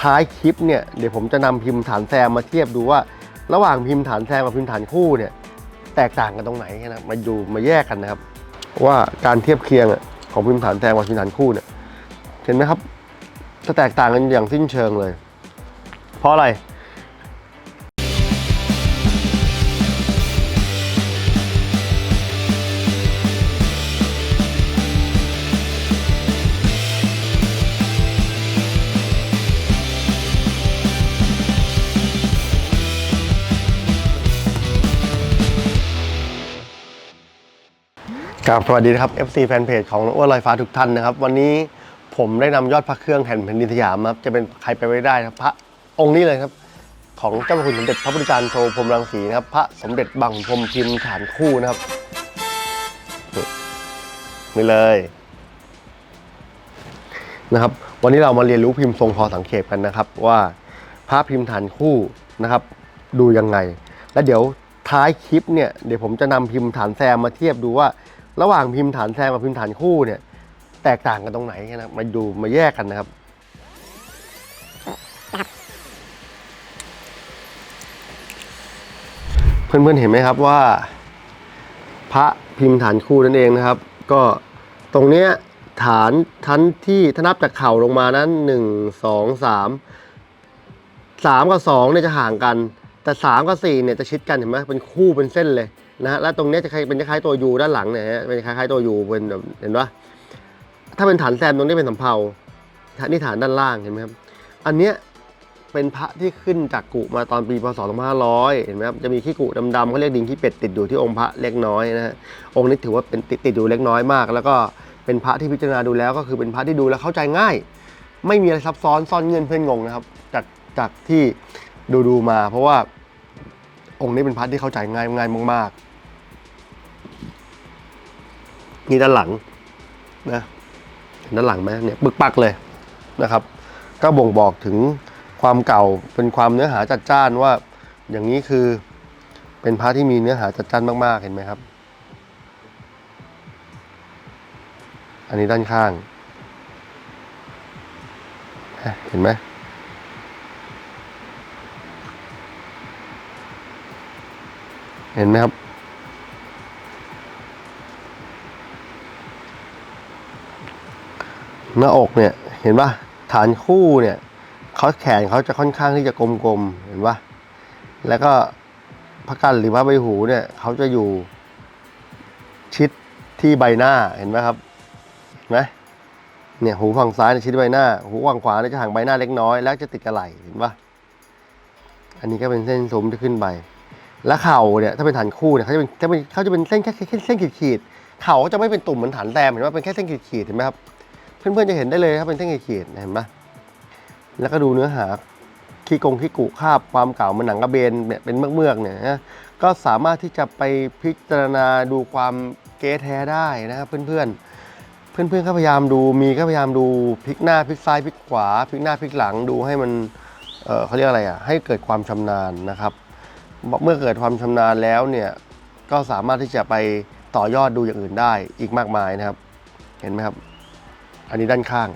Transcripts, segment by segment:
ท้ายคลิปเนี่ยเดี๋ยวผมจะนำพิมพ์ฐานแซมมาเทียบดูว่า ระหว่างพิมพ์ฐานแซมกับพิมพ์ฐานคู่เนี่ยแตกต่างกันตรงไหนนะมาดูมาแยกกันนะครับ ว่าการเทียบเคียงอะของพิมพ์ฐานแซมกับพิมพ์ฐานคู่เนี่ยเห็นไหมครับจะแตกต่างกันอย่างสิ้นเชิงเลย เพราะอะไร ครับสวัสดีครับ FC แฟนเพจของอ้วนลอยฟ้าทุกท่านนะครับ วันนี้ผมได้นำยอดพระเครื่องแห่งแผ่นดินสยามครับจะเป็นใครไปไม่ได้ครับพระองค์นี้เลยครับ ของเจ้าพระคุณสมเด็จพระพุทธจารย์โทพรมรังสีนะครับ พระสมเด็จบังพรมพิมพ์ฐานคู่นะครับนี่เลยนะครับ วันนี้เรามาเรียนรู้พิมพ์ทรงพอสังเขปกันนะครับ ว่าพระพิมพ์ฐานคู่นะครับ ดูยังไง แล้วเดี๋ยวท้ายคลิปเนี่ยเดี๋ยวผมจะนำพิมพ์ฐานแซมมาเทียบดูว่า ระหว่างพิมพ์ฐานแซมกับพิมพ์ฐานคู่เนี่ย แตกต่างกันตรงไหนนะมาดูมาแยกกันนะครับเพื่อนๆเห็นไหมครับว่า พระพิมพ์ฐานคู่นั่นเองนะครับ ก็ตรงเนี้ยฐานชั้นที่ถ้านับจากเข่าลงมานั้นหนึ่งสองสามสามกับสองเนี่ยจะห่างกัน แต่สามกับสี่เนี่ยจะชิดกันเห็นไหมเป็นคู่เป็นเส้นเลย นะฮะแล้วตรงนี้จะคล้ายเป็นคล้ายๆตัวยูด้านหลังเนี่ยฮะเป็นคล้ายๆตัวยูเป็นแบบเห็นปะถ้าเป็นฐานแซมตรงนี้เป็นสำเภานี่ฐานด้านล่างเห็นไหมครับ อันเนี้ยเป็นพระที่ขึ้นจากกุมาตอนปีพศ 2500 เห็นไหมครับ จะมีขี้กุดำๆเขาเรียกดินขี้เป็ดติดอยู่ที่องค์พระเล็กน้อยนะฮะ องค์นี้ถือว่าเป็นติดติดอยู่เล็กน้อยมาก แล้วก็เป็นพระที่พิจารณาดูแล้วก็คือเป็นพระที่ดูแล้วเข้าใจง่าย ไม่มีอะไรซับซ้อนซ่อนเงื่อนเพื่อนงงนะครับ จากจากที่ดูดูมา เพราะว่าองค์นี้เป็นพระที่เข้าใจง่ายง่ายมากๆ นี่ด้านหลังนะเห็นด้านหลังไหมเนี่ยปึกปักเลยนะครับ ก็บ่งบอกถึงความเก่าเป็นความเนื้อหาจัดจ้านว่า อย่างนี้คือเป็นพระที่มีเนื้อหาจัดจ้านมากๆเห็นไหมครับ อันนี้ด้านข้าง เห็นไหมเห็นไหมครับ หน้าอกเนี่ยเห็นปะฐานคู่เนี่ยเขาแขนเขาจะค่อนข้างที่จะกลมๆเห็นปะแล้วก็พระกันหรือพระใบหูเนี่ยเขาจะอยู่ชิดที่ใบหน้าเห็นไหมครับเห็นไหมเนี่ยหูฝั่งซ้ายชิดใบหน้า หูฝั่งขวาจะห่างใบหน้าเล็กน้อยแล้วจะติดกระไหล่เห็นปะอันนี้ก็เป็นเส้นซุ้มที่ขึ้นไปแล้วเข่าเนี่ยถ้าเป็นฐานคู่เนี่ยเขาจะเป็นเขาจะเป็นเส้นแค่แค่เส้นขีดๆเข่าก็จะไม่เป็นตุ่มเหมือนฐานแซมเห็นว่าเป็นแค่เส้นขีดๆเห็นไหมครับ เพื่อนๆจะเห็นได้เลยถ้าเป็นเส้นขีดๆเห็นปะแล้วก็ดูเนื้อหาขี้กงขี้กุคาบความเก่ามันหนังกระเบนเนี่ยเป็นเมือกๆเนี่ยนะก็สามารถที่จะไปพิจารณาดูความเก๊แท้ได้นะครับเพื่อนๆเพื่อนๆก็พยายามดูมีก็พยายามดูพลิกหน้าพลิกซ้ายพลิกขวาพลิกหน้าพลิกหลังดูให้มันเเขาเรียกอะไรอะให้เกิดความชำนาญนะครับ เมื่อเกิดความชำนาญแล้วเนี่ยก็สามารถที่จะไปต่อยอดดูอย่างอื่นได้อีกมากมายนะครับ เห็นไหมครับ อันนี้ด้านข้าง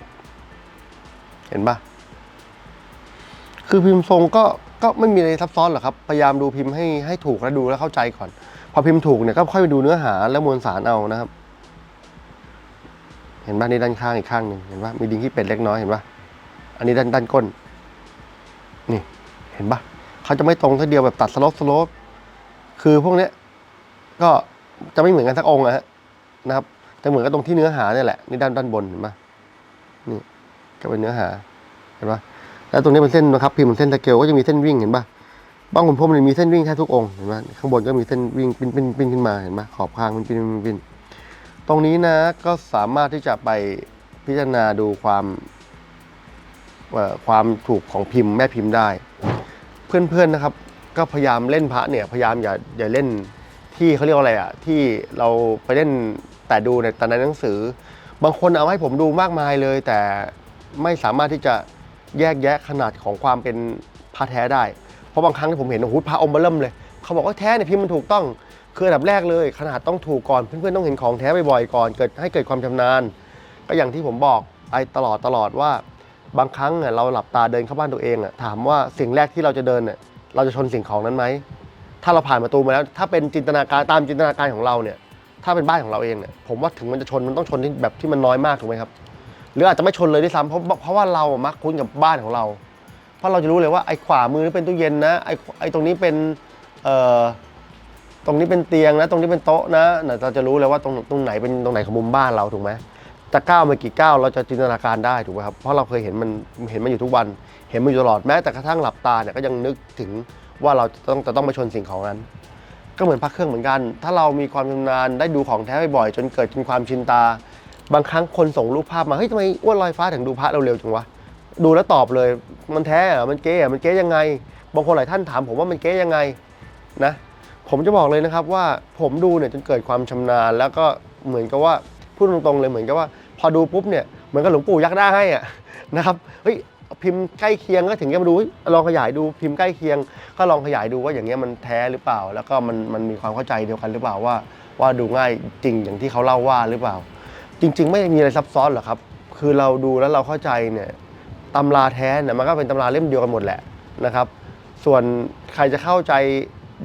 เห็นปะคือพิมพ์ทรงก็ก็ไม่มีอะไรซับซ้อนหรอกครับ พยายามดูพิมพ์ให้ให้ถูกและดูแล้วเข้าใจก่อน พอพิมพ์ถูกเนี่ยก็ค่อยไปดูเนื้อหาและมวลสารเอานะครับ เห็นปะนี่ด้านข้างอีกข้างหนึ่งเห็นปะมีดิงที่เป็ดเล็กน้อยเห็นปะอันนี้ด้านด้านก้น นี่ เห็นปะเขาจะไม่ตรงทีเดียวแบบตัดสลปสลปคือพวกเนี้ยก็จะไม่เหมือนกันสักองค์นะฮะนะครับจะเหมือนกับตรงที่เนื้อหาเนี่ยแหละนี่ด้านด้านบนเห็นปะ นี่ก็เป็นเนื้อหาเห็นปะแล้วตรงนี้เป็นเส้นนะครับพิมพ์เป็นเส้นตะเกียวก็จะมีเส้นวิ่งเห็นปะบางขุนพรมเนี่ยมีเส้นวิ่งแค่ทุกองค์เห็นปะข้างบนก็มีเส้นวิ่งปิ้นปิ้นปิ้นขึ้นมาเห็นปะขอบข้างมันปิ้นปิ้นปิ้นตรงนี้นะก็สามารถที่จะไปพิจารณาดูความความถูกของพิมพ์แม่พิมพ์ได้ เพื่อนๆนะครับ ก็พยายามเล่นพระเนี่ยพยายามอย่าอย่าเล่นที่เขาเรียกว่าอะไรอะที่เราไปเล่นแต่ดูในแต่ในหนังสือ บางคนเอาให้ผมดูมากมายเลย แต่ไม่สามารถที่จะแยกแยะขนาดของความเป็นพระแท้ได้ เพราะบางครั้งที่ผมเห็นโอ้โหพระองค์เบอเริ่มเลย เขาบอกว่าแท้เนี่ยพิมพ์มันถูกต้อง คืออันดับแรกเลย ขนาดต้องถูกก่อน เพื่อนๆต้องเห็นของแท้บ่อยๆก่อน เกิดให้เกิดความชำนาญ ก็อย่างที่ผมบอกไอ้ตลอดตลอดว่า บางครั้งเนี่ยเราหลับตาเดินเข้าบ้านตัวเองอะถามว่าสิ่งแรกที่เราจะเดินเนี่ยเราจะชนสิ่งของนั้นไหมถ้าเราผ่านประตูมาแล้ว ถ้าเป็นจินตนาการตามจินตนาการของเราเนี่ย ถ้าเป็นบ้านของเราเองเนี่ยผมว่าถึงมันจะชนมันต้องชนที่แบบที่มันน้อยมากถูกไหมครับ หรืออาจจะไม่ชนเลยด้วยซ้ำเพราะเพราะว่าเรามักคุ้นกับบ้านของเรา เพราะเราจะรู้เลยว่าไอ้ขวามือนี่เป็นตู้เย็นนะไอ้ไอ้ตรงนี้เป็นเอ่อตรงนี้เป็นเตียงนะ ตรงนี้เป็นโต๊ะนะเราจะรู้เลยว่าตรงตรงไหนเป็นตรงไหนของมุมบ้านเราถูกไหมจะก้าวมากี่ก้าวเราจะจินตนาการได้ถูกไหมครับเพราะเราเคยเห็นมันเห็นมันอยู่ทุกวัน เห็นมันอยู่ตลอดแม้แต่กระทั่งหลับตาเนี่ยก็ยังนึกถึงว่าเราต้องจะต้องไปชนสิ่งของนั้น ก็เหมือนพักเครื่องเหมือนกัน ถ้าเรามีความชำนาญได้ดูของแท้บ่อยๆจนเกิดเป็นความชินตา บางครั้งคนส่งรูปภาพมาเฮ้ยทำไมอ้วนลอยฟ้าถึงดูพระเร็วๆจังวะดูแล้วตอบเลย มันแท้เหรอมันเก๊เหรอมันเก๊ยังไง บางคนหลายท่านถามผมว่ามันเก๊ยังไงนะ ผมจะบอกเลยนะครับว่าผมดูเนี่ยจนเกิดความชำนาญ แล้วก็เหมือนกับว่าพูดตรงๆเลยเหมือนกับว่า พอดูปุ๊บเนี่ยเหมือนกับหลวงปู่ยักษ์ได้ให้อะนะครับเฮ้ย พิมพ์ใกล้เคียงก็ถึงจะมาดูลองขยายดูพิมพ์ใกล้เคียง ก็ลองขยายดูว่าอย่างเงี้ยมันแท้หรือเปล่า แล้วก็มันมันมีความเข้าใจเดียวกันหรือเปล่าว่า ว่าดูง่ายจริงอย่างที่เขาเล่าว่าหรือเปล่า จริง ๆ ไม่มีอะไรซับซ้อนหรอกครับ คือเราดูแล้วเราเข้าใจเนี่ยตำราแท้เนี่ยมันก็เป็นตำราเล่มเดียวกันหมดแหละนะครับ ส่วนใครจะเข้าใจ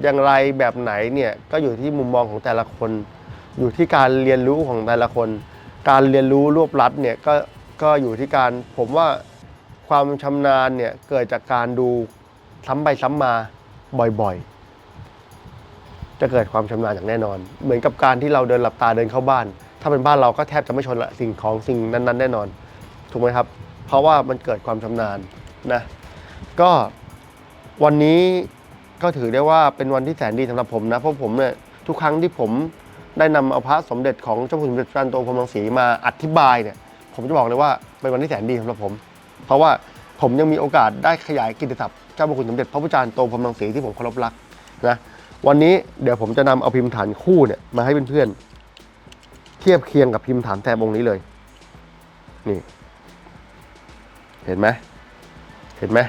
อย่างไรแบบไหนเนี่ยก็อยู่ที่มุมมองของแต่ละคน อยู่ที่การเรียนรู้ของแต่ละคน การเรียนรู้รวบลัดเนี่ยก็ก็อยู่ที่การผมว่า ความชำนาญเนี่ยเกิดจากการดูซ้ำไปซ้ำมาบ่อยๆ จะเกิดความชำนาญอย่างแน่นอน เหมือนกับการที่เราเดินหลับตาเดินเข้าบ้าน ถ้าเป็นบ้านเราก็แทบจะไม่ชนละสิ่งของสิ่งนั้นๆ แน่นอน ถูกไหมครับ เพราะว่ามันเกิดความชำนาญนะก็วันนี้ก็ถือได้ว่าเป็นวันที่แสนดีสำหรับผมนะเพราะผมเนี่ยทุกครั้งที่ผมได้นำเอาพระสมเด็จของเจ้าคุณสมเด็จพระจันโตพรมังสีมาอธิบายเนี่ย ผมจะบอกเลยว่าเป็นวันที่แสนดีสำหรับผม เพราะว่าผมยังมีโอกาสได้ขยายกิตติศัพท์เจ้าพระคุณสมเด็จพระพุทธจารย์โตพรหมรังสีที่ผมเคารพรักนะวันนี้เดี๋ยวผมจะนำเอาพิมพ์ฐานคู่เนี่ยมาให้เพื่อนๆเทียบเคียงกับพิมพ์ฐานแต้มองค์นี้เลย นี่ เห็นไหมเห็นไหม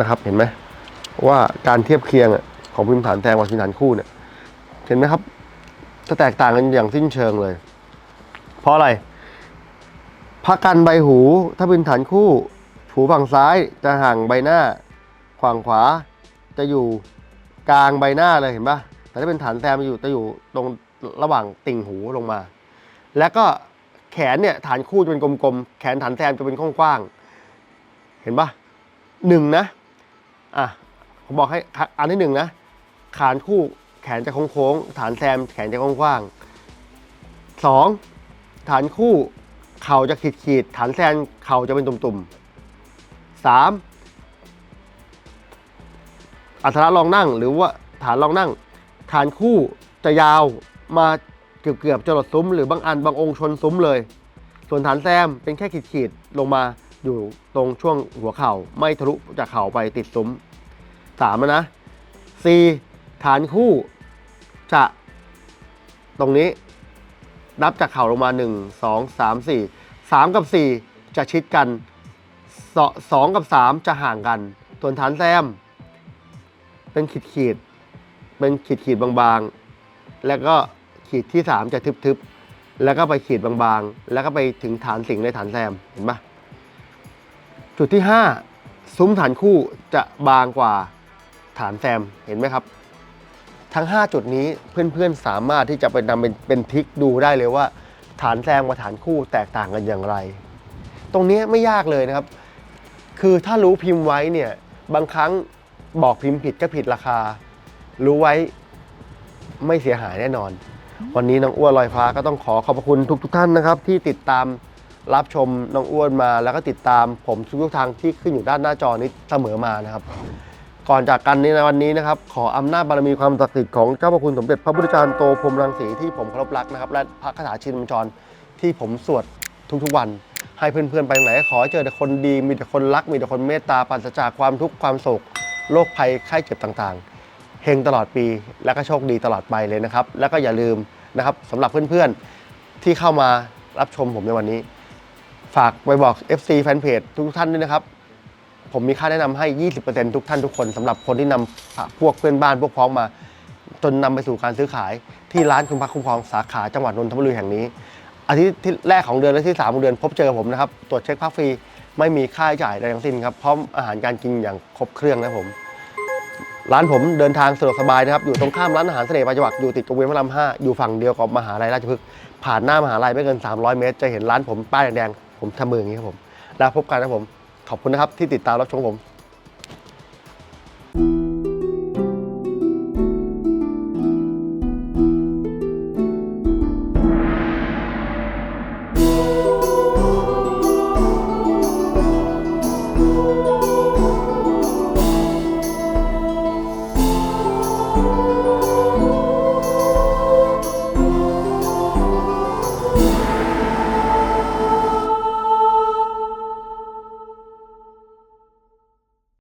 นะครับเห็นไหมว่าการเทียบเคียงของพิมพ์ฐานแทนกับพิมพ์ฐานคู่เนี่ย เห็นไหมครับจะแตกต่างกันอย่างสิ้นเชิงเลย เพราะอะไร พระกันใบหู ถ้าเป็นฐานคู่ หูฝั่งซ้ายจะห่างใบหน้า ฝั่งขวาจะอยู่กลางใบหน้าเลยเห็นปะแต่ถ้าเป็นฐานแซมจะอยู่จะอยู่ตรงระหว่างติ่งหูลงมา แล้วก็แขนเนี่ยฐานคู่จะเป็นกลมๆ แขนฐานแซมจะเป็นกว้างๆ เห็นปะหนึ่งนะ อะ ผมบอกให้อันที่หนึ่งนะ ขานคู่แขนจะโค้งๆ ฐานแซมแขนจะกว้างๆสองฐานคู่ เข่าจะขีดๆฐานแซมเข่าจะเป็นตุ่มๆสามอัตราลองนั่งหรือว่าฐานลองนั่ง ฐานคู่จะยาวมาเกือบเกือบจะหลดซุ้มหรือบางอันบางองค์ชนซุ้มเลย ส่วนฐานแซมเป็นแค่ขีดๆลงมาอยู่ตรงช่วงหัวเข่าไม่ทะลุจากเข่าไปติดซุ้มสามนะสี่ฐานคู่จะตรงนี้ นับจากเข่าลงมา 1 2 3 4 3 กับ 4 จะชิดกันสองกับ 3 จะห่างกันส่วนฐานแซม เป็นขีดขีด เป็นขีดขีดบางๆ แล้วก็ขีดที่ 3 จะทึบๆ แล้วก็ไปขีดบางๆ แล้วก็ไปถึงฐานสิงในฐานแซม เห็นปะจุดที่ 5 ซุ้มฐานคู่จะบางกว่าฐานแซม เห็นไหมครับ ทั้ง 5 จุดนี้เพื่อนๆสามารถที่จะไปนำเป็นเป็นทริกดูได้เลยว่า ฐานแซมกับฐานคู่แตกต่างกันอย่างไร ตรงนี้ไม่ยากเลยนะครับ คือถ้ารู้พิมพ์ไว้เนี่ยบางครั้งบอกพิมพ์ผิดก็ผิดราคา รู้ไว้ไม่เสียหายแน่นอน วันนี้น้องอ้วนลอยฟ้าก็ต้องขอขอบพระคุณทุกทท่านนะครับ ที่ติดตามรับชมน้องอ้วนมา แล้วก็ติดตามผมทุกๆทางที่ขึ้นอยู่ด้านหน้าจอนี้เสมอมานะครับ ก่อนจากกันในวันนี้นะครับ ขออำนาจบารมีความศักดิ์สิทธิ์ของเจ้าพระคุณสมเด็จพระพุทธจารย์โตพรมรังสีที่ผมเคารพรักนะครับ และพระคาถาชินบัญชรที่ผมสวดทุกๆวัน ให้เพื่อนๆไปไหนขอเจอแต่คนดีมีแต่คนรักมีแต่คนเมตตาปราศจากความทุกข์ความโศกโรคภัยไข้เจ็บต่างๆเฮงตลอดปีและก็โชคดีตลอดไปเลยนะครับ แล้วก็อย่าลืมนะครับสำหรับเพื่อนๆที่เข้ามารับชมผมในวันนี้ ฝากไปบอก FC แฟนเพจทุกๆท่านด้วยนะครับ ผมมีค่าแนะนำให้ 20%ทุกท่านทุกคนสำหรับคนที่นำอะพวกเพื่อนบ้านพวกพ้องมา จนนำไปสู่การซื้อขายที่ร้านคุณพักคุ้มครองสาขาจังหวัดนนทบุรีแห่งนี้อาทิตย์ที่แรกของเดือนและที่สามของเดือนพบเจอผมนะครับตรวจเช็คภาคฟรีไม่มีค่าใช้จ่ายใดทั้งสิ้นครับพร้อมอาหารการกินอย่างครบเครื่องนะผม ร้านผมเดินทางสะดวกสบายนะครับอยู่ตรงข้ามร้านอาหารเสน่ห์ปาจวักอยู่ติดกับเวียนพระรามห้าอยู่ฝั่งเดียวกับมหาลัยราชพฤกษ์ผ่านหน้ามหาลัยไม่เกิน 300 เมตร จะเห็นร้านผมป้ายแดงๆผมทำมืออย่างนี้ครับผมแล้วพบกันนะผม ขอบคุณนะครับที่ติดตามรับชมผม